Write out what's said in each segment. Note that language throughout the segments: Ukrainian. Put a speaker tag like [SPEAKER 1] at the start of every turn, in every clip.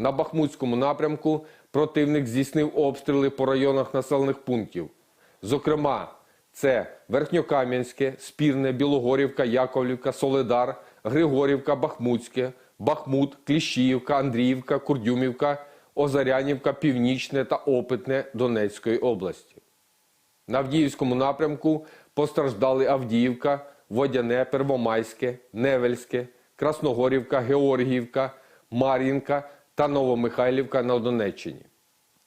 [SPEAKER 1] На Бахмутському напрямку противник здійснив обстріли по районах населених пунктів. Зокрема, це Верхньокам'янське, Спірне, Білогорівка, Яковлівка, Соледар, Григорівка, Бахмутське, Бахмут, Кліщіївка, Андріївка, Курдюмівка, Озарянівка, Північне та Опитне Донецької області. На Авдіївському напрямку постраждали Авдіївка, Водяне, Первомайське, Невельське, Красногорівка, Георгіївка, Мар'їнка та Новомихайлівка на Донеччині.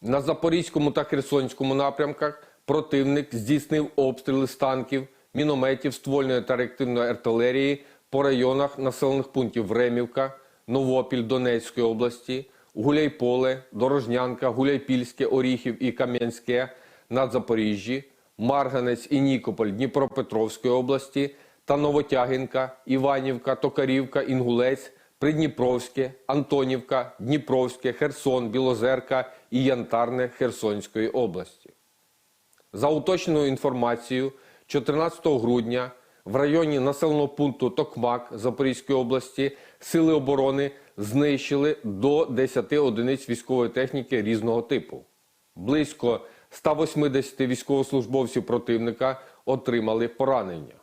[SPEAKER 1] На Запорізькому та Херсонському напрямках противник здійснив обстріли з танків, мінометів, ствольної та реактивної артилерії по районах населених пунктів Времівка, Новопіль Донецької області, Гуляйполе, Дорожнянка, Гуляйпільське, Оріхів і Кам'янське на Запоріжжі, Марганець і Нікополь Дніпропетровської області та Новотягінка, Іванівка, Токарівка, Інгулець, Придніпровське, Антонівка, Дніпровське, Херсон, Білозерка і Янтарне Херсонської області. За уточненою інформацією, 14 грудня в районі населеного пункту Токмак Запорізької області сили оборони знищили до 10 одиниць військової техніки різного типу. Близько 180 військовослужбовців противника отримали поранення.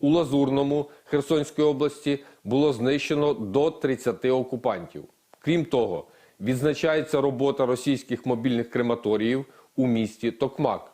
[SPEAKER 1] У Лазурному Херсонської області було знищено до 30 окупантів. Крім того, відзначається робота російських мобільних крематоріїв у місті Токмак.